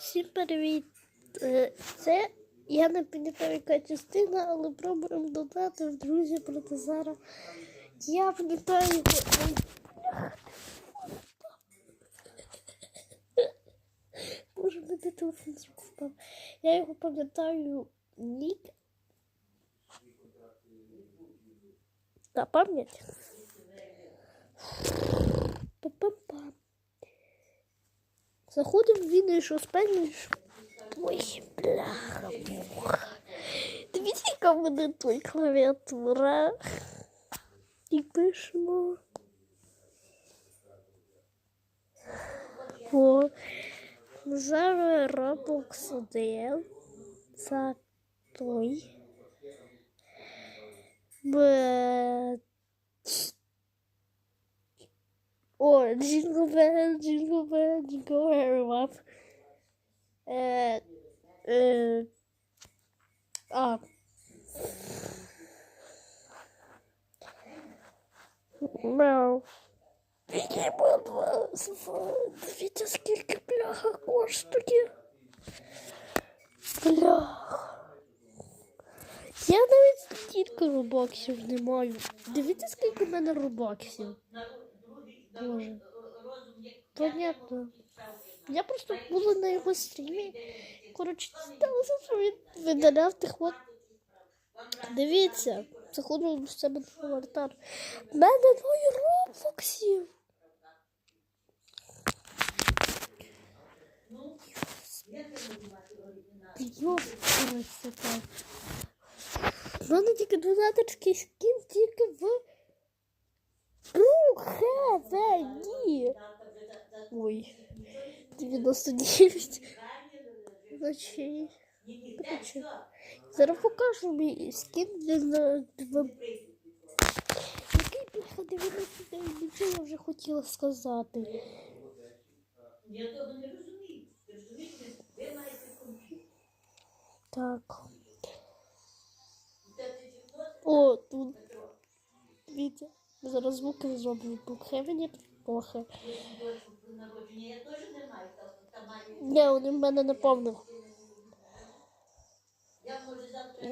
Всім привіт! Е, Це я не пам'ятаю, яка частина, але пробуємо додати в друзі проти зараз. Я пам'ятаю. Боже, мене телефон впав. Я його пам'ятаю нік. Та пам'ять. Па-па-па. Заходимо в відео, що спальніш. Ой, бляха. Дивіться, яка мене тут клавіатура. І пишемо. О, зараз Roblox 1. Це той. Б... О, Jingle Bell, Jingle Bell, Jingle Harry Love. Е, е, а. Мяу. Я буду Дивіться, скільки бляха коштує. Бляха. Я навіть стільки робоксів не маю. Дивіться, скільки в мене робоксів. Боже. Понятно. Я просто була на його стрімі. Коротше, сталося, що він видаляв тих от. Дивіться, заходжу в себе на аватар. В мене двоє роблоксів. Йопарася так. В мене тільки донаторський скін, тільки в Ну, хе, ні. Ой, 99 ночей. Короче, зараз покажу мій скін для на- два. Який бляха 99 нічого я вже хотіла сказати. Я того не розумію. Ти розумієш, ви маєте комп'ютер. Так. Та ти чого? О, тут. Дивіться. Зараз звуки зробимо. Букхевені плохо. Дочку народження я теж не вони в мене не повних.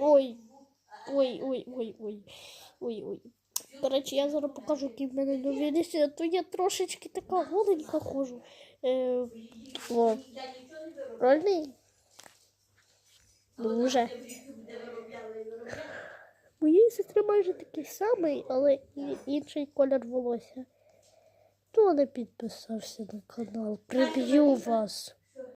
Ой. Ой, ой, ой, ой. Ой, ой. Коротше, я зараз покажу, який в мене нові а то я трошечки така голенька ходжу. Е, о, правильний? Я Моєї сестри майже такий самий, але і- інший колір волосся. Хто не підписався на канал? Приб'ю вас.